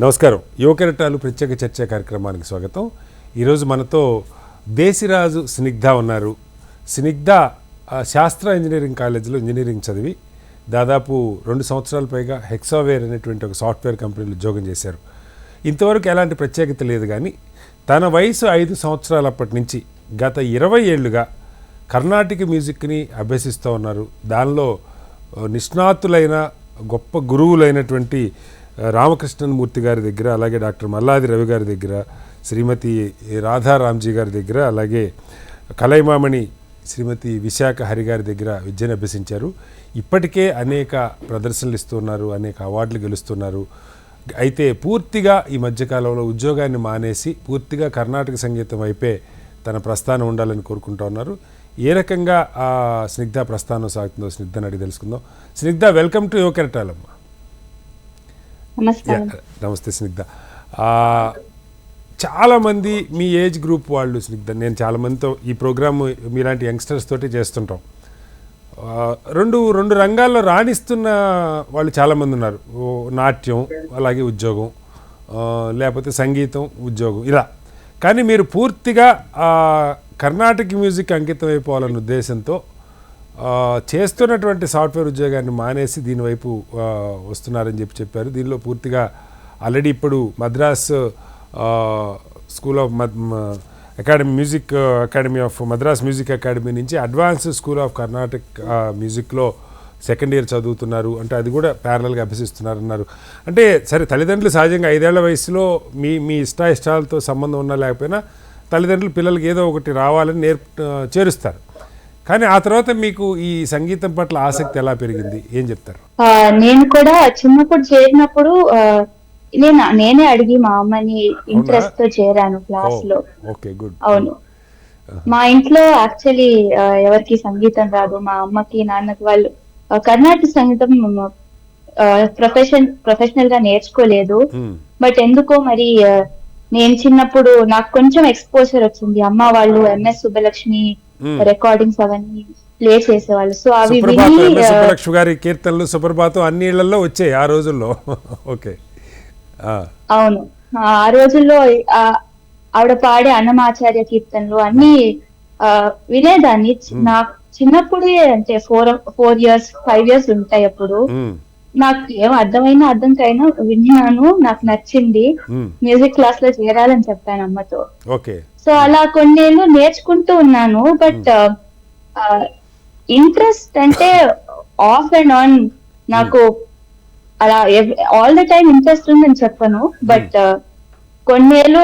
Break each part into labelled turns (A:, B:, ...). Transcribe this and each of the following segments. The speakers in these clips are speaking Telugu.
A: నమస్కారం. యువకెరటాలు ప్రత్యేక చర్చ కార్యక్రమానికి స్వాగతం. ఈరోజు మనతో దేశిరాజు స్నిగ్ధ ఉన్నారు. స్నిగ్ధ శాస్త్ర ఇంజనీరింగ్ కాలేజీలో ఇంజనీరింగ్ చదివి దాదాపు రెండు సంవత్సరాల పైగా హెక్సావేర్ అనేటువంటి ఒక సాఫ్ట్వేర్ కంపెనీలో ఉద్యోగం చేశారు. ఇంతవరకు ఎలాంటి ప్రత్యేకత లేదు కానీ తన వయసు ఐదు సంవత్సరాలప్పటి నుంచి గత ఇరవై ఏళ్ళుగా కర్ణాటక మ్యూజిక్ని అభ్యసిస్తూ ఉన్నారు. దానిలో నిష్ణాతులైన గొప్ప గురువులైనటువంటి రామకృష్ణమూర్తి గారి దగ్గర అలాగే డాక్టర్ మల్లాది రవి గారి దగ్గర శ్రీమతి రాధారాంజీ గారి దగ్గర అలాగే కలైమామణి శ్రీమతి విశాఖ హరి గారి దగ్గర విద్యను అభ్యసించారు. ఇప్పటికే అనేక ప్రదర్శనలు ఇస్తున్నారు అనేక అవార్డులు గెలుస్తున్నారు. అయితే పూర్తిగా ఈ మధ్యకాలంలో ఉద్యోగాన్ని మానేసి పూర్తిగా కర్ణాటక సంగీతం వైపే తన ప్రస్థానం ఉండాలని కోరుకుంటా ఉన్నారు. ఏ రకంగా ఆ స్నిగ్ధ ప్రస్థానం సాగుతుందో స్నిగ్ధని అడిగి తెలుసుకుందాం. స్నిగ్ధ వెల్కమ్ టు యువకెరటాలమ్మ
B: నమస్కారం
A: నమస్తే స్నిగ్ధ. చాలామంది మీ ఏజ్ గ్రూప్ వాళ్ళు స్నిగ్ధ నేను చాలామందితో ఈ ప్రోగ్రామ్ మీలాంటి యంగ్స్టర్స్ తోటి చేస్తుంటాం. రెండు రెండు రంగాల్లో రాణిస్తున్న వాళ్ళు చాలామంది ఉన్నారు. నాట్యం అలాగే ఉద్యోగం లేకపోతే సంగీతం ఉద్యోగం ఇలా. కానీ మీరు పూర్తిగా కర్ణాటక మ్యూజిక్ అంకితం అయిపోవాలన్న ఉద్దేశంతో చేస్తున్నటువంటి సాఫ్ట్వేర్ ఉద్యోగాన్ని మానేసి దీనివైపు వస్తున్నారని చెప్పి చెప్పారు. దీనిలో పూర్తిగా ఆల్రెడీ ఇప్పుడు మద్రాస్ స్కూల్ ఆఫ్ మద్ academy music academy of Madras music academy నుంచి అడ్వాన్స్ స్కూల్ ఆఫ్ కర్ణాటక మ్యూజిక్లో సెకండ్ ఇయర్ చదువుతున్నారు. అంటే అది కూడా ప్యారలల్గా అభ్యసిస్తున్నారన్నారు. అంటే సరే తల్లిదండ్రులు సహజంగా ఐదేళ్ళ వయసులో మీ మీ ఇష్ట ఇష్టాలతో సంబంధం ఉన్నా లేకపోయినా తల్లిదండ్రులు పిల్లలకి ఏదో ఒకటి రావాలని నేర్పు చేరుస్తారు. కానీ ఆ తర్వాత మీకు ఈ సంగీతం పట్ల ఆసక్తి ఎలా పెరిగింది? ఏం చెప్తారు?
B: నేను కూడా చిన్నప్పుడు చేరినప్పుడు నేను నేనే అడిగి మా అమ్మని ఇంట్రెస్ట్తో చేరాను క్లాస్లో.
A: Okay good.
B: అవును. మా ఇంట్లో యాక్చువల్లీ ఎవరికి సంగీతం రాదు మా అమ్మకి నాన్నకి వాళ్ళు కర్ణాటక సంగీతం ప్రొఫెషన్ ప్రొఫెషనల్గా నేర్చుకోలేదు. బట్ ఎందుకో మరి నేను చిన్నప్పుడు నాకు కొంచెం ఎక్స్పోజర్ వచ్చింది. అమ్మ వాళ్ళు ఎంఎస్ సుబ్బలక్ష్మి. రికార్డింగ్స్ అవన్నీ ప్లే చేసేవాళ్ళు. సో అవి ఆ,
A: సుబ్బలక్ష్మి గారి కీర్తనలు సుప్రభాతం అన్ని ఇళ్ళలో వచ్చాయి ఆ రోజుల్లో. ఓకే
B: అవును. ఆ రోజుల్లో ఆవిడ పాడే అన్నమాచార్య కీర్తనలు అన్ని వినేదాన్ని. చి- నా చిన్నప్పుడే అంటే four four years five years ఉంటాయి అప్పుడు.
A: ఉమ్,
B: నాకు ఏం అర్థమైనా అర్థం కైనా విన్నాను నాకు నచ్చింది. మ్యూజిక్ క్లాస్లో చేరాలని చెప్పాను అమ్మతో. సో అలా కొన్నేళ్ళు నేర్చుకుంటూ ఉన్నాను బట్ ఇంట్రెస్ట్ అంటే ఆఫ్ అండ్ ఆన్ నాకు అలా ఆల్ ద టైం ఇంట్రెస్ట్ ఉందని చెప్పను బట్ కొన్నేళ్ళు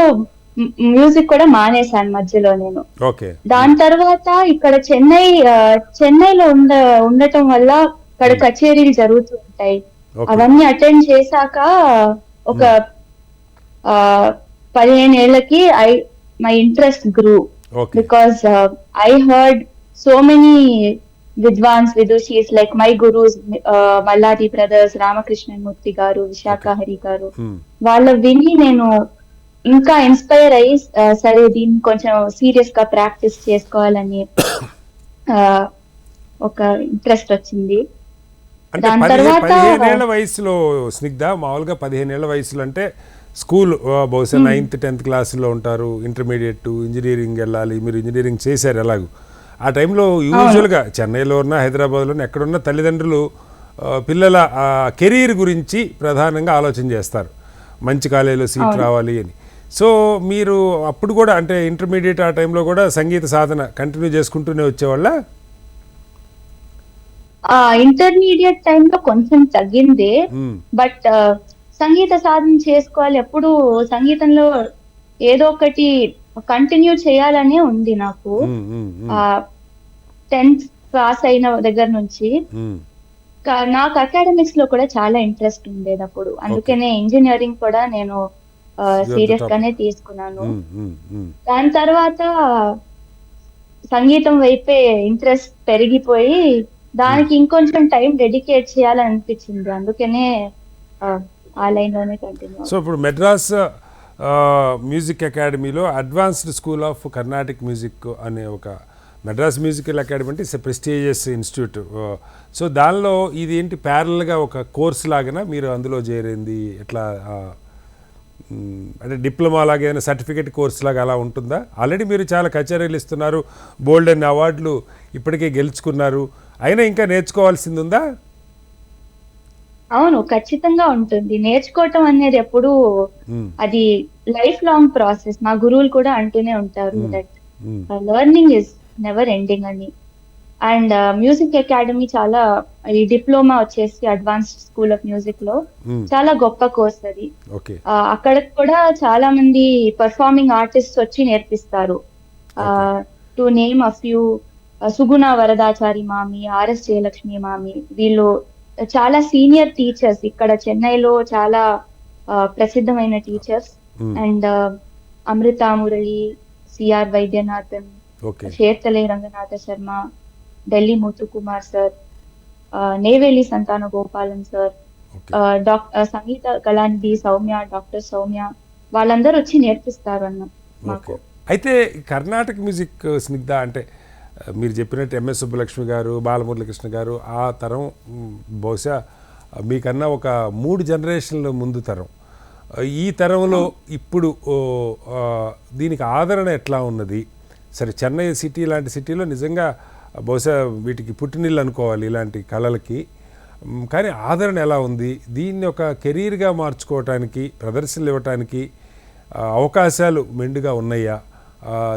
B: మ్యూజిక్ కూడా మానేశాను మధ్యలో నేను. దాని తర్వాత ఇక్కడ చెన్నై చెన్నైలో ఉండ ఉండటం వల్ల అక్కడ hmm. కచేరీలు జరుగుతూ ఉంటాయి. అవన్నీ అటెండ్ చేశాక ఒక hmm. ఆ పదిహేను ఏళ్ళకి I my interest grew. Because I heard so many విద్వాన్స్ విదూషిస్ like my gurus Malladi brothers Ramakrishna Murthy garu Visakha Hari గారు.
A: Hmm.
B: వాళ్ళ విని నేను ఇంకా ఇన్స్పైర్ అయ్యి uh, సరే దీన్ని కొంచెం సీరియస్గా ప్రాక్టీస్ చేసుకోవాలని uh, ఒక ఇంట్రెస్ట్ వచ్చింది.
A: అంటే పదిహేనేళ్ళ వయసులో స్నిగ్ధ మామూలుగా పదిహేనేళ్ళ వయసులో అంటే స్కూల్ బహుశా నైన్త్ టెన్త్ క్లాసులో ఉంటారు ఇంటర్మీడియట్ ఇంజనీరింగ్ వెళ్ళాలి మీరు ఇంజనీరింగ్ చేశారు ఎలాగూ. ఆ టైంలో యూజువల్గా చెన్నైలో ఉన్న హైదరాబాద్లో ఎక్కడున్న తల్లిదండ్రులు పిల్లల కెరీర్ గురించి ప్రధానంగా ఆలోచన చేస్తారు. మంచి కాలేజీలో సీట్ రావాలి అని. సో మీరు అప్పుడు కూడా అంటే ఇంటర్మీడియట్ ఆ టైంలో కూడా సంగీత సాధన కంటిన్యూ చేసుకుంటూనే వచ్చేవాళ్ళ?
B: ఇంటర్మీడియట్ టైంలో కొంచెం తగ్గింది బట్ సంగీత సాధన చేసుకోవాలి ఎప్పుడు సంగీతంలో ఏదో ఒకటి కంటిన్యూ చేయాలనే ఉంది నాకు. టెన్త్ పాస్ అయిన దగ్గర నుంచి. నాకు అకాడమిక్స్లో కూడా చాలా ఇంట్రెస్ట్ ఉండేది అప్పుడు. అందుకనే ఇంజనీరింగ్ కూడా నేను సీరియస్. గానే తీసుకున్నాను. దాని తర్వాత సంగీతం వైపే ఇంట్రెస్ట్ పెరిగిపోయి దానికి ఇంకొంచెం టైం డెడికేట్ చేయాలని అనిపించింది అందుకనే ఆ, లైన్లోనే కంటిన్యూ
A: సో ఇప్పుడు మెడ్రాస్ మ్యూజిక్ అకాడమీలో advanced school of Carnatic music అనే ఒక మెడ్రాస్ మ్యూజికల్ అకాడమీ అంటే ఇట్స్ ప్రెస్టీజియస్ ఇన్స్టిట్యూట్. సో దానిలో ఇది ఏంటి ప్యారల్గా ఒక కోర్స్ లాగానా మీరు అందులో చేరింది? ఎట్లా అంటే డిప్లొమా లాగా ఏదైనా సర్టిఫికేట్ కోర్స్ లాగా అలా ఉంటుందా? ఆల్రెడీ మీరు చాలా కచేరీలు ఇస్తున్నారు బోల్డ్ అన్ని అవార్డులు ఇప్పటికే గెలుచుకున్నారు. అయినా ఇంకా నేర్చుకోవాల్సింది ఉందా
B: అవును ఖచ్చితంగా ఉంటుంది. నేర్చుకోవటం అనేది ఎప్పుడు అది లైఫ్ లాంగ్ ప్రాసెస్. మా గురువులు కూడా అంటూనే ఉంటారు. That learning is never ending అని. అండ్ మ్యూజిక్ అకాడమీ చాలా ఈ డిప్లొమా వచ్చేసి అడ్వాన్స్డ్ స్కూల్ ఆఫ్ మ్యూజిక్లో
A: మ్,
B: చాలా గొప్ప కోర్స్ అది. ఆ, అక్కడ కూడా చాలా మంది పర్ఫార్మింగ్ ఆర్టిస్ట్ వచ్చి నేర్పిస్తారు. To name a few Suguna Varadachari మామి ఆర్ఎస్ జయలక్ష్మి మామి వీళ్ళు చాలా సీనియర్ టీచర్స్ ఇక్కడ చెన్నైలో చాలా ప్రసిద్ధమైన teachers
A: um,
B: and Amrutha Murali CR Vaidyanathan
A: okay
B: Cherthala Ranganatha Sharma Delhi Muthu Kumar sir Neyveli Santhana Gopalan sir doctor Sangeetha Kalanidhi Sowmya doctor Sowmya వాళ్ళందరూ వచ్చి నేర్పిస్తారు అన్న మాకు
A: అయితే కర్ణాటక మ్యూజిక్ స్నిగ్ధ అంటే ఆ, మీరు చెప్పినట్టు ఎంఎస్ సుబ్బలక్ష్మి గారు బాలమురళీకృష్ణ గారు ఆ తరం బహుశా ఆ, మీకన్నా ఒక మూడు జనరేషన్ల ముందు తరం. ఈ తరంలో ఇప్పుడు దీనికి ఆదరణ ఎట్లా ఉన్నది? సరే చెన్నై సిటీ లాంటి సిటీలో నిజంగా బహుశా వీటికి పుట్టినిల్లు అనుకోవాలి ఇలాంటి కళలకి. కానీ ఆదరణ ఎలా ఉంది? దీన్ని ఒక కెరీర్గా మార్చుకోవటానికి ప్రదర్శనలు ఇవ్వటానికి అవకాశాలు మెండుగా ఉన్నాయా?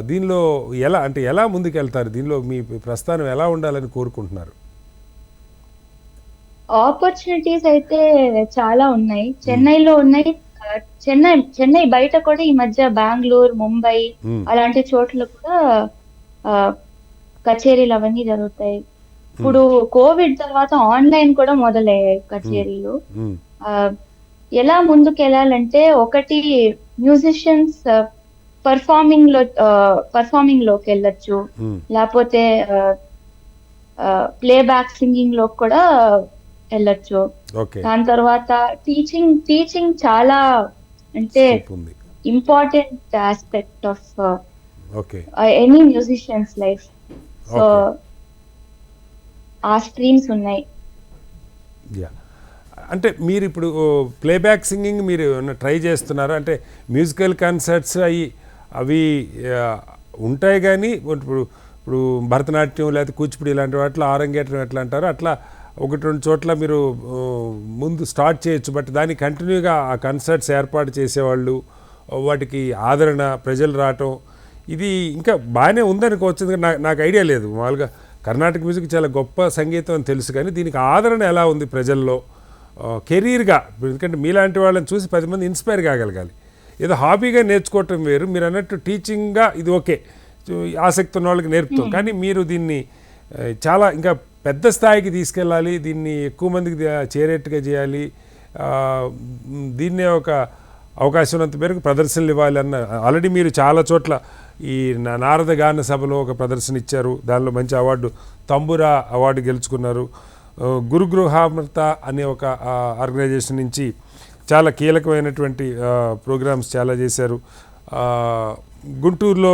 A: దీనిలో ఎలా అంటే ఎలా ముందుకెళ్తారు? దీనిలో మీ ప్రస్థానం ఎలా ఉండాలని కోరుకుంటున్నారు?
B: ఆపర్చునిటీస్ అయితే చాలా ఉన్నాయి. చెన్నైలో ఉన్నాయి. చెన్నై చెన్నై బయట కూడా ఈ మధ్య బెంగళూరు ముంబై అలాంటి చోట్ల కూడా కచేరీలు అవన్నీ జరుగుతాయి. ఇప్పుడు కోవిడ్ తర్వాత ఆన్లైన్ కూడా మొదలయ్యాయి కచేరీలు. ఎలా ముందుకు వెళ్ళాలంటే ఒకటి మ్యూజిషియన్స్ పర్ఫార్మింగ్లో పర్ఫార్మింగ్లోకి వెళ్ళొచ్చు. లేకపోతే ప్లే బ్యాక్ సింగింగ్లో కూడా వెళ్ళొచ్చు. దాని తర్వాత టీచింగ్ టీచింగ్ చాలా అంటే important aspect of any musicians life so. ఆ స్ట్రీమ్స్ ఉన్నాయి.
A: యా అంటే మీరు ఇప్పుడు ప్లేబ్యాక్ సింగింగ్ మీరు ట్రై చేస్తున్నారా? అంటే మ్యూజికల్ కాన్సర్ట్స్ అవి అవి ఉంటాయి కానీ ఇప్పుడు ఇప్పుడు భరతనాట్యం లేకపోతే కూచిపూడి ఇలాంటి వాటిలో ఆరంగేట్రం ఎట్లా అంటారు అట్లా ఒకటి రెండు చోట్ల మీరు ముందు స్టార్ట్ చేయొచ్చు. బట్ దాన్ని కంటిన్యూగా ఆ కన్సర్ట్స్ ఏర్పాటు చేసేవాళ్ళు వాటికి ఆదరణ ప్రజలు రావటం ఇది ఇంకా బాగానే ఉందనుకోవచ్చు నాకు నాకు ఐడియా లేదు. మామూలుగా కర్ణాటక మ్యూజిక్ చాలా గొప్ప సంగీతం అని తెలుసు కానీ దీనికి ఆదరణ ఎలా ఉంది ప్రజల్లో? కెరీర్గా ఎందుకంటే మీలాంటి వాళ్ళని చూసి పది మంది ఇన్స్పైర్ కాగలగాలి. ఏదో హాబీగా నేర్చుకోవటం వేరు మీరు అన్నట్టు టీచింగ్గా ఇది ఓకే. ఆసక్తి ఉన్న వాళ్ళకి నేర్పుతాం. కానీ మీరు దీన్ని చాలా ఇంకా పెద్ద స్థాయికి తీసుకెళ్ళాలి దీన్ని ఎక్కువ మందికి చేరేట్టుగా చేయాలి దీన్నే ఒక అవకాశం ఉన్నంత మేరకు ప్రదర్శనలు ఇవ్వాలి అన్న ఆల్రెడీ మీరు చాలా చోట్ల ఈ నారద గాన సభలో ఒక ప్రదర్శన ఇచ్చారు. దానిలో మంచి అవార్డు తంబురా అవార్డు గెలుచుకున్నారు. గురుగృహామృత అనే ఒక ఆర్గనైజేషన్ నుంచి చాలా కీలకమైనటువంటి ప్రోగ్రామ్స్ చాలా చేశారు. గుంటూరులో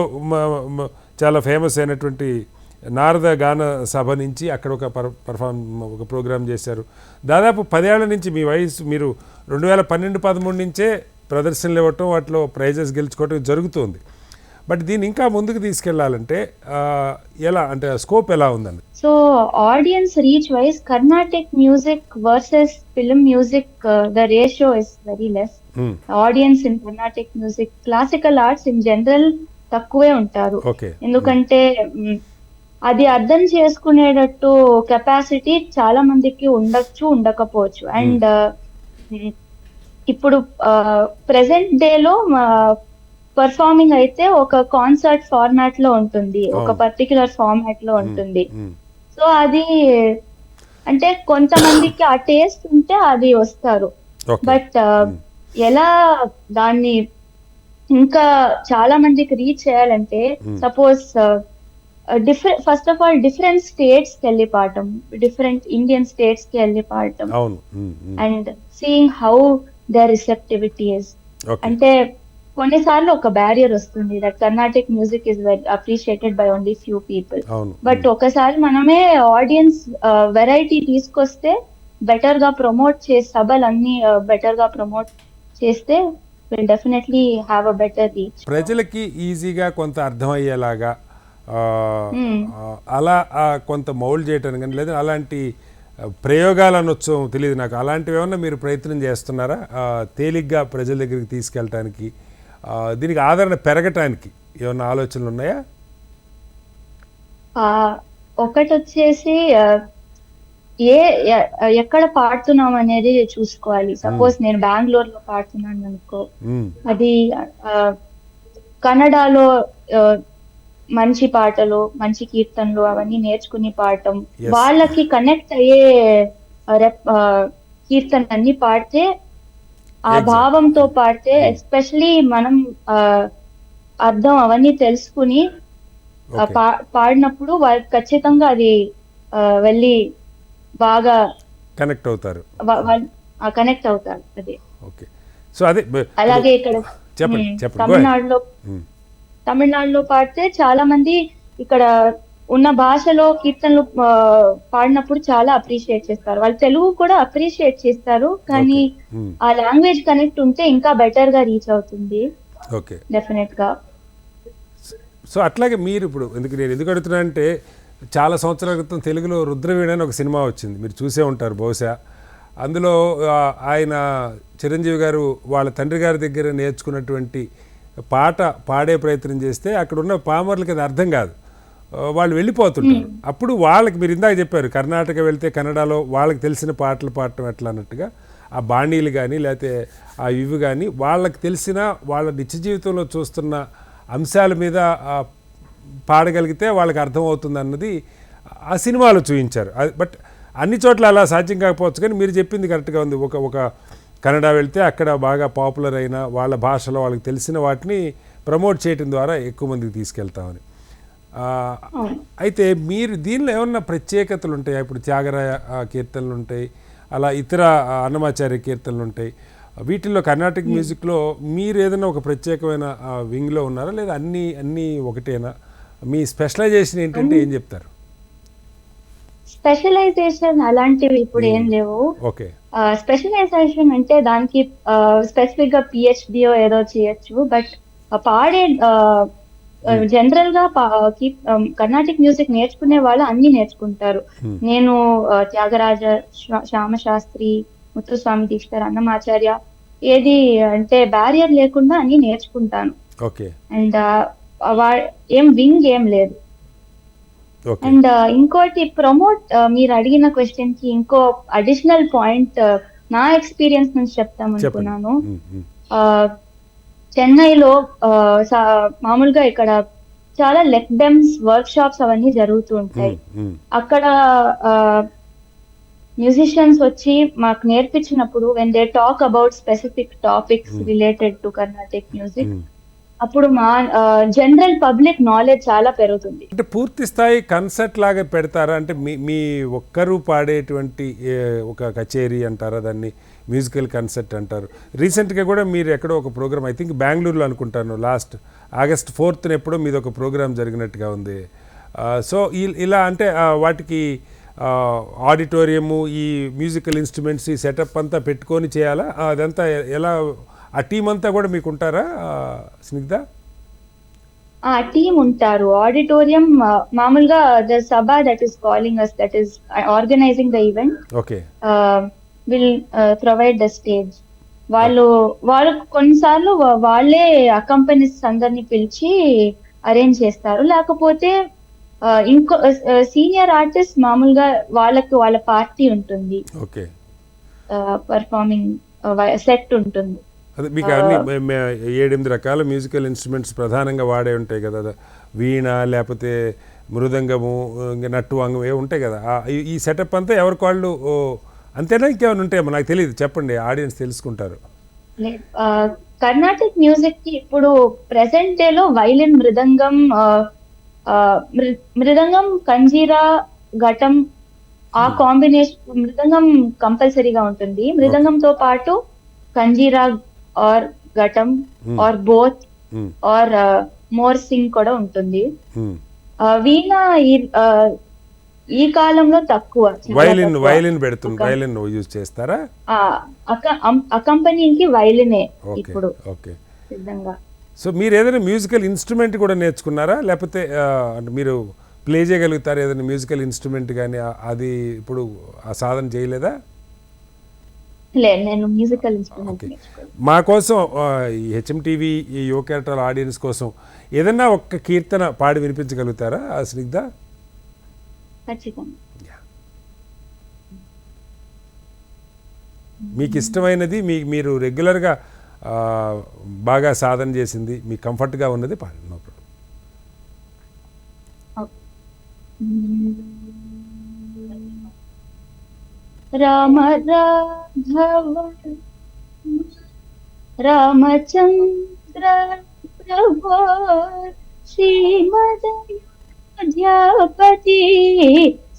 A: చాలా ఫేమస్ అయినటువంటి నారద గాన సభ నుంచి అక్కడ ఒక పర్ పర్ఫార్మ్ ఒక ప్రోగ్రామ్ చేశారు. దాదాపు పదేళ్ళ నుంచి మీ వయసు మీరు రెండు వేల పన్నెండు పదమూడు నుంచే ప్రదర్శనలు ఇవ్వటం వాటిలో ప్రైజెస్ గెలుచుకోవటం జరుగుతుంది. బట్ దీన్ని ఇంకా ముందుకు తీసుకెళ్ళాలంటే ఎలా అంటే స్కోప్ ఎలా ఉందండి?
B: So audience reach wise Carnatic music versus film music the ratio is very less.
A: Hmm,
B: audience in Carnatic music classical arts in general తక్కువే ఉంటారు. ఎందుకంటే అది అర్థం చేసుకునేటట్టు కెపాసిటీ చాలా మందికి ఉండొచ్చు ఉండకపోవచ్చు. అండ్ ఇప్పుడు ప్రెసెంట్ డేలో పర్ఫార్మింగ్ అయితే ఒక కాన్సర్ట్ ఫార్మాట్లో ఉంటుంది ఒక. పర్టికులర్ ఫార్మాట్లో ఉంటుంది. సో అది అంటే కొంతమందికి ఆ టేస్ట్ ఉంటే అది వస్తారు. బట్ ఎలా దాన్ని ఇంకా చాలా మందికి రీచ్ చేయాలంటే. Suppose different first of all different స్టేట్స్కి వెళ్ళి పాడటం డిఫరెంట్ ఇండియన్ స్టేట్స్కి వెళ్ళి పాడటం. And seeing how the receptivity is
A: okay.
B: అంటే కొన్నిసార్లు ఒక బ్యారియర్ వస్తుంది that Carnatic music is appreciated by only few people but ఒకసారి మనమే ఆడియన్స్ వెరైటీ తీసుకొస్తే బెటర్గా ప్రమోట్ చేసి సభలు అన్ని బెటర్గా ప్రమోట్ చేస్తే will definitely have a better reach
A: ప్రజలకి ఈజీగా కొంత అర్థమయ్యేలాగా
B: Hmm.
A: అలా కొంత మౌల్డ్ చేయటానికి కానీ లేదా అలాంటి ప్రయోగాలు అనొచ్చు తెలియదు నాకు. అలాంటివి ఏమన్నా మీరు ప్రయత్నం చేస్తున్నారా? తేలిగ్గా ప్రజల దగ్గరికి తీసుకెళ్ళటానికి దీనికి ఆదరణ పెరగటానికి ఏమన్నా ఆలోచనలు ఉన్నాయా?
B: ఒకటి వచ్చేసి ఏ ఎక్కడ పాడుతున్నాం అనేది చూసుకోవాలి. సపోజ్ నేను బెంగళూరు లో పాడుతున్నాను అనుకో.
A: ఉమ్,
B: అది కన్నడలో మంచి పాటలు మంచి కీర్తనలు అవన్నీ నేర్చుకుని పాడటం. వాళ్ళకి కనెక్ట్ అయ్యే ఆ, రెప్- ఆ, కీర్తన అన్ని పాడితే ఆ. భావంతో పాడితే ఎస్పెషలీ మనం ఆ, అర్థం అవన్నీ తెలుసుకుని పాడినప్పుడు వాళ్ళకి ఖచ్చితంగా అది వెళ్ళి బాగా
A: కనెక్ట్ అవుతారు.
B: కనెక్ట్ అవుతారు అది.
A: ఓకే సో అదే
B: అలాగే ఇక్కడ. తమిళనాడులో
A: ఉమ్,
B: తమిళనాడులో పాడితే చాలా మంది ఇక్కడ ఉన్న భాషలో కీర్తనలు పాడినప్పుడు చాలా అప్రిషియేట్ చేస్తారు. వాళ్ళు తెలుగు కూడా అప్రిషియేట్ చేస్తారు కానీ
A: ఉమ్,
B: ఆ లాంగ్వేజ్ కనెక్ట్ ఉంటే ఇంకా బెటర్గా రీచ్ అవుతుంది.
A: ఓకే.
B: డెఫినెట్గా.
A: సో అట్లాగే మీరు ఇప్పుడు ఎందుకు నేను ఎందుకు అడుగుతున్నా అంటే చాలా సంవత్సరాల క్రితం తెలుగులో రుద్రవీణ అని ఒక సినిమా వచ్చింది. మీరు చూసే ఉంటారు బహుశా. అందులో ఆయన చిరంజీవి గారు వాళ్ళ తండ్రి గారి దగ్గర నేర్చుకున్నటువంటి పాట పాడే ప్రయత్నం చేస్తే అక్కడ ఉన్న పామర్లకి అది అర్థం కాదు. వాళ్ళు వెళ్ళిపోతుంటారు. అప్పుడు వాళ్ళకి మీరు ఇందాక చెప్పారు కర్ణాటక వెళ్తే కన్నడలో వాళ్ళకి తెలిసిన పాటలు పాడటం ఎట్లా అన్నట్టుగా ఆ బాణీలు కానీ లేకపోతే ఆ ఇవి కానీ వాళ్ళకి తెలిసిన వాళ్ళ నిత్య జీవితంలో చూస్తున్న అంశాల మీద పాడగలిగితే వాళ్ళకి అర్థమవుతుంది అన్నది ఆ సినిమాలో చూపించారు అది- బట్ అన్ని చోట్ల అలా సాధ్యం కాకపోవచ్చు కానీ మీరు చెప్పింది కరెక్ట్గా ఉంది. ఒక ఒక కన్నడ వెళ్తే అక్కడ బాగా పాపులర్ అయిన వాళ్ళ భాషలో వాళ్ళకి తెలిసిన వాటిని ప్రమోట్ చేయడం ద్వారా ఎక్కువ మందికి తీసుకెళ్తామని. అయితే మీరు దీనిలో ఏమన్నా ప్రత్యేకతలు ఉంటాయా? ఇప్పుడు త్యాగరాయ కీర్తనలు ఉంటాయి అలా ఇతర అన్నమాచార్య కీర్తనలు ఉంటాయి. వీటిల్లో కర్ణాటక మ్యూజిక్లో మీరు ఏదైనా ఒక ప్రత్యేకమైన వింగ్లో ఉన్నారా? లేదా అన్నీ అన్నీ ఒకటేనా? మీ స్పెషలైజేషన్ ఏంటంటే ఏం చెప్తారు?
B: స్పెషలైజేషన్ అలాంటివి ఇప్పుడు ఏం లేవు.
A: ఓకే.
B: స్పెషలైజేషన్ అంటే దానికి స్పెసిఫిక్గా పిహెచ్డిఓ ఏదో చేయొచ్చు బట్ పాడే జనరల్గా కర్ణాటిక్ మ్యూజిక్ నేర్చుకునే వాళ్ళు అన్ని నేర్చుకుంటారు.
A: Hmm.
B: నేను ఆ, త్యాగరాజ శ్యామశాస్త్రి ముత్తుస్వామి దీక్షితర్ అన్నమాచార్య ఏది అంటే బ్యారియర్ లేకుండా అన్ని నేర్చుకుంటాను. అండ్ ఏం వింగ్ ఏం లేదు. అండ్ ఇంకోటి ప్రమోట్ మీరు అడిగిన క్వశ్చన్కి ఇంకో అడిషనల్ పాయింట్ నా ఎక్స్పీరియన్స్ నుంచి చెప్తాం చెన్నైలో మామూలుగా ఇక్కడ చాలా లెక్ డెమ్స్ వర్క్ షాప్స్ అవన్నీ జరుగుతూ ఉంటాయి. అక్కడ మ్యూజిషియన్స్ వచ్చి మాకు నేర్పించినప్పుడు when they talk about specific topics related to Carnatic music. అప్పుడు మా జనరల్ పబ్లిక్ నాలెడ్జ్ చాలా పెరుగుతుంది.
A: అంటే పూర్తి స్థాయి కన్సర్ట్ లాగా పెడతారా? అంటే మీ మీ ఒక్కరు పాడేటువంటి ఒక కచేరీ అంటారా దాన్ని? మ్యూజికల్ కన్సర్ట్ అంటారు. రీసెంట్గా కూడా మీరు ఎక్కడో ఒక ప్రోగ్రామ్ ఐ థింక్ బెంగళూరులో అనుకుంటాను లాస్ట్ ఆగస్ట్ ఫోర్త్న ఎప్పుడో మీది ఒక ప్రోగ్రామ్ జరిగినట్టుగా ఉంది. సో ఇలా అంటే వాటికి ఆడిటోరియము ఈ మ్యూజికల్ ఇన్స్ట్రుమెంట్స్ ఈ సెటప్ అంతా పెట్టుకొని చేయాలా? అదంతా ఎలా ఆ టీం అంతా కూడా మీకు ఉంటారా స్నిగ్ధ?
B: ఆ టీమ్ ఉంటారు. ఆడిటోరియం మామూలుగా the sabha that is calling us that is organizing the event
A: okay
B: will provide the stage వాళ్ళు వాళ్ళు కొన్నిసార్లు వాళ్ళే అకంపెనీస్ అందరిని పిలిచి అరేంజ్ చేస్తారు. లేకపోతే ఇంకో సీనియర్ ఆర్టిస్ట్ మామూలుగా వాళ్ళకి వాళ్ళ పార్టీ ఉంటుంది.
A: ఓకే
B: పర్ఫార్మింగ్ సెట్ ఉంటుంది.
A: అదే మీకు అన్ని ఏడెనిమిది రకాల మ్యూజికల్ ఇన్స్ట్రుమెంట్స్ ప్రధానంగా వాడే ఉంటాయి కదా. వీణ లేకపోతే మృదంగము ఇంకా నట్టు అంగం ఏ ఉంటాయి కదా. ఈ- సెటప్ అంతా ఎవరికి వాళ్ళు అంతేనా ఇంకేమైనా ఉంటాయేమో? నాకు తెలియదు చెప్పండి ఆడియన్స్ తెలుసుకుంటారు.
B: కర్ణాటిక్ మ్యూజిక్కి ఇప్పుడు ప్రెసెంట్ డే లో వైలిన్ మృదంగం మృదంగం కంజీరా ఘటం ఆ కాంబినేషన్ మృదంగం కంపల్సరీగా ఉంటుంది. మృదంగంతో పాటు kanjira or ghatam
A: Hmm.
B: Or both
A: um,
B: or morsing కూడా ఉంటుంది. వీణ ఈ- కాలంలో తక్కువ.
A: వైలిన్. వైలిన్ పెడుతుంది వైలిన్ యూజ్ చేస్తారా?
B: ఆ, అకంపెనీకి వైలినే ఇప్పుడు.
A: ఓకే
B: సిద్ధంగా.
A: సో మీరు ఏదైనా మ్యూజికల్ ఇన్స్ట్రుమెంట్ కూడా నేర్చుకున్నారా? లేకపోతే అంటే మీరు ప్లే చేయగలుగుతారు? ఏదైనా మ్యూజికల్ ఇన్స్ట్రుమెంట్ కానీ అది ఇప్పుడు ఆ సాధన చేయలేదా?
B: నేను మ్యూజికల్ ఇన్స్ట్రుమెంట్
A: మా కోసం ఈ హెచ్ఎం టీవీ ఈ యువ క్యారెక్టర్ ఆడియన్స్ కోసం ఏదన్నా ఒక్క కీర్తన పాడి వినిపించగలుగుతారా ఆ స్నిగ్ధ?
B: ఖచ్చితంగా.
A: మీకు ఇష్టమైనది మీ మీరు రెగ్యులర్గా బాగా సాధన చేసింది మీకు కంఫర్ట్గా ఉన్నది పాడి నో ప్రాబ్లం.
B: రామ రాఘవ రామచంద్ర ప్రభో శ్రీమదయాపతి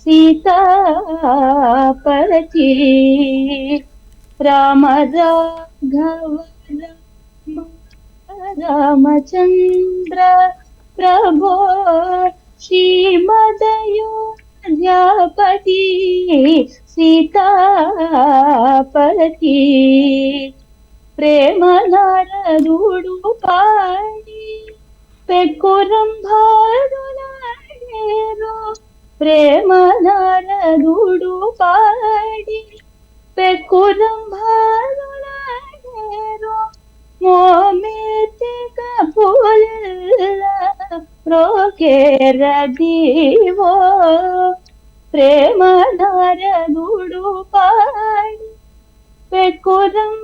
B: సీతాపతి రామ రాఘవ రామచంద్ర ప్రభో శ్రీమదయో శ్రీమదయోధ్యాపతి సీతాపతి ప్రేమ నారదుడు పాడి పెక్కురం భారులాడేరు ప్రేమ నారదుడు పాడి పెక్కురం భారులాడేరు మోమెతిక పుల్ల రోకేర దీవో ప్రేమ నారదుడు పాడి పెక్కురం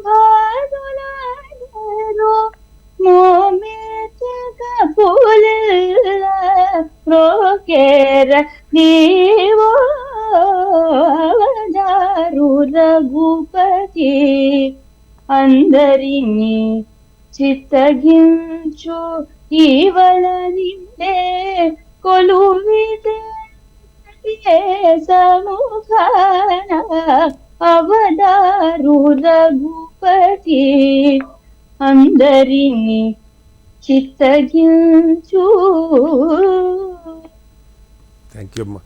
B: భారులాడేరు మోమెతిక పుల్ల రోకేర రఘుపతి. అందరిని చిత్తగించు ఈవల నిండే కొలువిదే సముఖాన అవదారు రఘుపతి. అందరిని చిత్తగించు.
A: థ్యాంక్ యూ అమ్మా.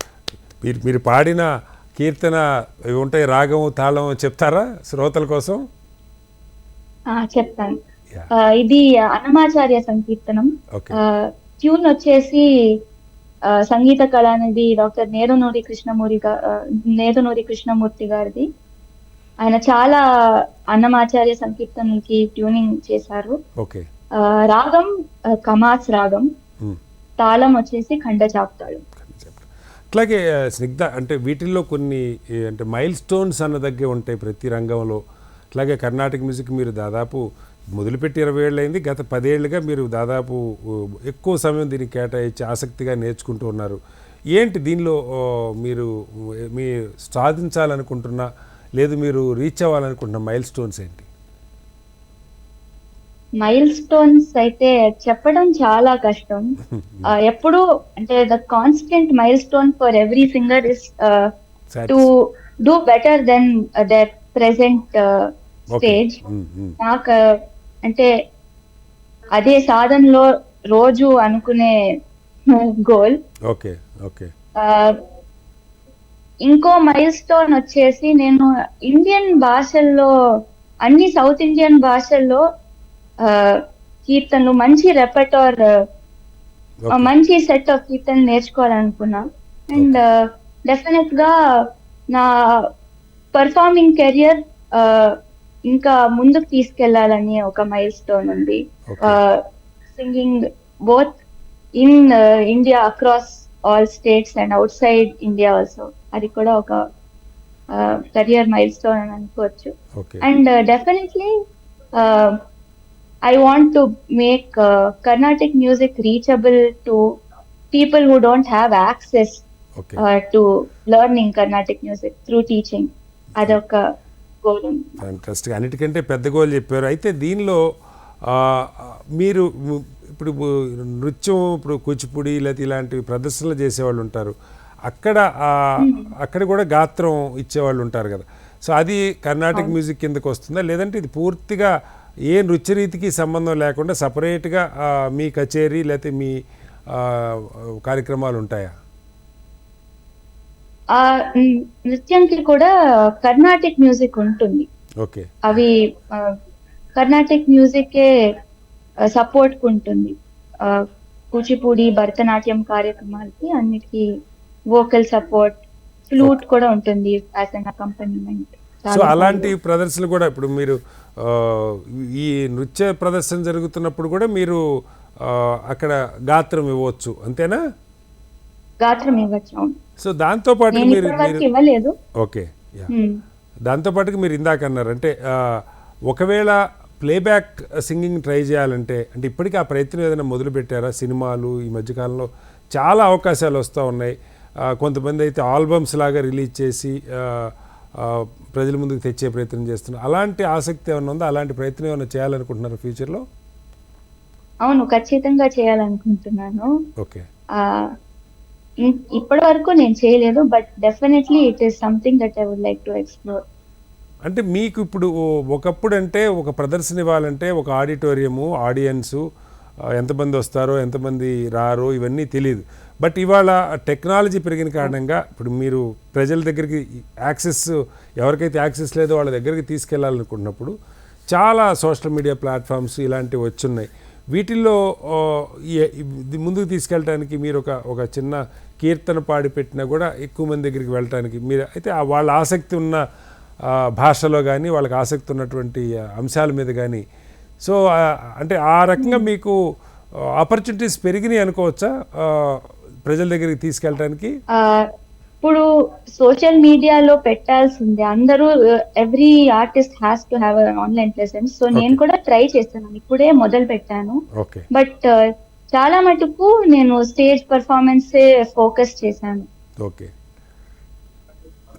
A: మీరు మీరు పాడిన కీర్తన ఇవి ఉంటాయి రాగం తాళం చెప్తారా శ్రోతల కోసం?
B: ఆ, చెప్తాను. ఇది అన్నమాచార్య సంకీర్తనం. ట్యూన్ వచ్చేసి సంగీత కళానిధి డాక్టర్ నేదునూరి కృష్ణమూరి నేదునూరి కృష్ణమూర్తి గారిది. ఆయన చాలా అన్నమాచార్య సంకీర్తనకి ట్యూనింగ్ చేశారు. రాగం కమాస్ రాగం. తాళం వచ్చేసి ఖండచాప్ తాళం
A: అట్లాగే స్నిగ్ధ అంటే వీటిల్లో కొన్ని అంటే మైల్ స్టోన్స్ అన్న దగ్గర ఉంటాయి ప్రతి రంగంలో. అట్లాగే కర్ణాటక మ్యూజిక్ మీరు దాదాపు మొదలుపెట్టి ఇరవై ఏళ్ళు అయింది గత పదేళ్ళుగా మీరు దాదాపు ఎక్కువ సమయం దీనికి కేటాయించి ఆసక్తిగా నేర్చుకుంటూ ఉన్నారు. ఏంటి దీనిలో మీరు మీ సాధించాలనుకుంటున్న లేదు మీరు రీచ్ అవ్వాలనుకుంటున్న మైల్ స్టోన్స్ ఏంటి?
B: మైల్ స్టోన్స్ అయితే చెప్పడం చాలా కష్టం. ఎప్పుడు అంటే the constant milestone for every singer is to do better than their present stage. నాకు uh, అంటే అదే సాధనలో రోజు అనుకునే గోల్
A: ఓకే ఓకే
B: ఇంకో మైల్ స్టోన్ వచ్చేసి నేను ఇండియన్ భాషల్లో అన్ని సౌత్ ఇండియన్ భాషల్లో కీర్తనలు మంచి రెపర్టార్
A: ఓకే
B: మంచి సెట్ ఆఫ్ కీర్తనలు నేర్చుకోవాలనుకున్నా. అండ్ డెఫినెట్గా నా పర్ఫార్మింగ్ కెరియర్ ఇంకా ముందుకు తీసుకెళ్ళాలని ఒక మైల్ స్టోన్ ఉంది singing both in India across all states and outside India also అది కూడా ఒక కెరియర్ మైల్ స్టోన్ అని అనుకోవచ్చు. And definitely I want to make Carnatic music reachable to people who don't have access to learning Carnatic music through teaching అదొక గోల్ ఉంది.
A: అన్నిటికంటే పెద్ద గోల్ చెప్పారు. అయితే దీనిలో మీరు ఇప్పుడు నృత్యం ఇప్పుడు కూచిపూడి లేకపోతే ఇలాంటి ప్రదర్శనలు చేసేవాళ్ళు ఉంటారు. అక్కడ అక్కడ కూడా గాత్రం ఇచ్చేవాళ్ళు ఉంటారు కదా. సో అది కర్ణాటక మ్యూజిక్ కిందకు వస్తుందా? లేదంటే ఇది పూర్తిగా ఏ నృత్య రీతికి సంబంధం లేకుండా సపరేట్గా మీ కచేరీ లేకపోతే మీ కార్యక్రమాలు ఉంటాయా?
B: నృత్యంకి కూడా కర్ణాటిక్ మ్యూజిక్ ఉంటుంది.
A: ఓకే.
B: అవి కర్ణాటిక్ మ్యూజికే సపోర్ట్ ఉంటుంది కూచిపూడి భరతనాట్యం కార్యక్రమాలకి అన్నిటికీ వోకల్ సపోర్ట్ ఫ్లూట్ కూడా ఉంటుంది యాజ్ అన్ అకంపనిమెంట్.
A: సో అలాంటి ప్రదర్శనలు కూడా ఇప్పుడు మీరు ఈ నృత్య ప్రదర్శన జరుగుతున్నప్పుడు కూడా మీరు అక్కడ గాత్రం ఇవ్వచ్చు అంతేనా?
B: గాత్రం ఇవ్వచ్చు
A: సో దాంతో పాటు మీరు
B: ఇవ్వలేదు.
A: ఓకే దాంతో పాటుగా మీరు ఇందాక అన్నారు అంటే ఒకవేళ ప్లేబ్యాక్ సింగింగ్ ట్రై చేయాలంటే అంటే ఇప్పటికీ ఆ ప్రయత్నం ఏదైనా మొదలు పెట్టారా సినిమాలు ఈ మధ్యకాలంలో చాలా అవకాశాలు వస్తూ ఉన్నాయి. కొంతమంది అయితే ఆల్బమ్స్ లాగా రిలీజ్ చేసి ప్రజల ముందుకు తెచ్చే ప్రయత్నం చేస్తున్నారు. అలాంటి ఆసక్తి ఏమైనా ఉందా? అలాంటి ప్రయత్నం ఏమైనా చేయాలనుకుంటున్నారు ఫ్యూచర్లో?
B: అవును ఖచ్చితంగా చేయాలనుకుంటున్నాను.
A: ఓకే.
B: ఇప్పటి వరకు నేను చేయలేదు but definitely it is something that I would like to explore.
A: అంటే మీకు ఇప్పుడు ఒకప్పుడు అంటే ఒక ప్రదర్శన ఇవ్వాలంటే ఒక ఆడిటోరియము ఆడియన్సు ఎంతమంది వస్తారో ఎంతమంది రారో ఇవన్నీ తెలియదు బట్ ఇవాళ టెక్నాలజీ పెరిగిన కారణంగా ఇప్పుడు మీరు ప్రజల దగ్గరికి యాక్సెస్ ఎవరికైతే యాక్సెస్ లేదో వాళ్ళ దగ్గరికి తీసుకెళ్ళాలనుకున్నప్పుడు చాలా సోషల్ మీడియా ప్లాట్ఫామ్స్ ఇలాంటివి వచ్చున్నాయి. వీటిల్లో ఈ- ముందుకు తీసుకెళ్ళడానికి మీరు ఒక ఒక చిన్న కీర్తన పాడి పెట్టినా కూడా ఎక్కువ మంది దగ్గరికి వెళ్ళటానికి మీరు అయితే వాళ్ళ ఆసక్తి ఉన్న భాషలో కానీ వాళ్ళకి ఆసక్తి ఉన్నటువంటి అంశాల మీద కానీ సో అంటే ఆ రకంగా మీకు ఆపర్చునిటీస్ పెరిగినాయి అనుకోవచ్చా? ప్రజల దగ్గరికి తీసుకెళ్ళటానికి?
B: ఆ, ఇప్పుడు సోషల్ మీడియాలో పెట్టాల్సిందే. అందరూ every artist has to have online presence so నేను కూడా ట్రై చేస్తున్నాను ఇప్పుడే మొదలు పెట్టాను.
A: ఓకే
B: బట్ చాలా మటుకు నేను స్టేజ్ పర్ఫార్మెన్స్ ఫోకస్ చేశాను.
A: ఓకే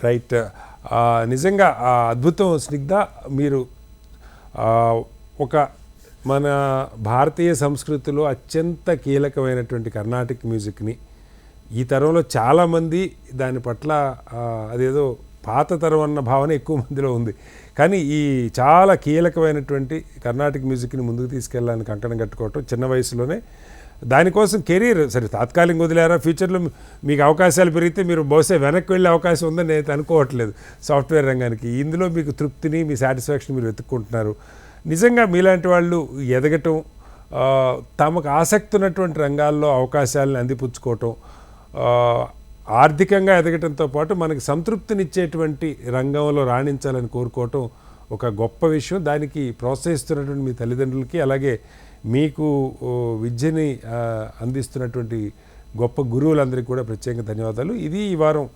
A: రైట్ నిజంగా ఆ అద్భుతం స్నిగ్ధ. మీరు ఒక మన భారతీయ సంస్కృతిలో అత్యంత కీలకమైనటువంటి కర్ణాటిక్ మ్యూజిక్ని ఈ తరంలో చాలామంది దాని పట్ల అదేదో పాత తరం అన్న భావన ఎక్కువ మందిలో ఉంది. కానీ ఈ చాలా కీలకమైనటువంటి కర్ణాటిక్ మ్యూజిక్ని ముందుకు తీసుకెళ్ళడానికి కంకణం కట్టుకోవటం చిన్న వయసులోనే దానికోసం కెరీర్ సరే తాత్కాలికంగా వదిలేరా? ఫ్యూచర్లో మీకు అవకాశాలు పెరిగితే మీరు బహుశా వెనక్కి వెళ్ళే అవకాశం ఉందని నేను అనుకోవట్లేదు సాఫ్ట్వేర్ రంగానికి. ఇందులో మీకు తృప్తిని మీ సాటిస్ఫాక్షన్ మీరు వెతుక్కుంటున్నారు. నిజంగా మీలాంటి వాళ్ళు ఎదగటం తమకు ఆసక్తి ఉన్నటువంటి రంగాల్లో అవకాశాలను అందిపుచ్చుకోవటం ఆర్థికంగా ఎదగటంతో పాటు మనకి సంతృప్తినిచ్చేటువంటి రంగంలో రాణించాలని కోరుకోవటం ఒక గొప్ప విషయం. దానికి ప్రోత్సహిస్తున్నటువంటి మీ తల్లిదండ్రులకి అలాగే మీకు విద్యని అందిస్తున్నటువంటి గొప్ప గురువులందరికీ కూడా ప్రత్యేకంగా ధన్యవాదాలు. ఇది ఈ వారం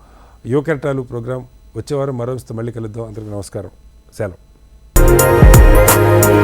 A: యువకరటాలు ప్రోగ్రాం. వచ్చే వారం మరో మళ్ళీ కలుద్దాం. అందరికీ నమస్కారం. సెలవు.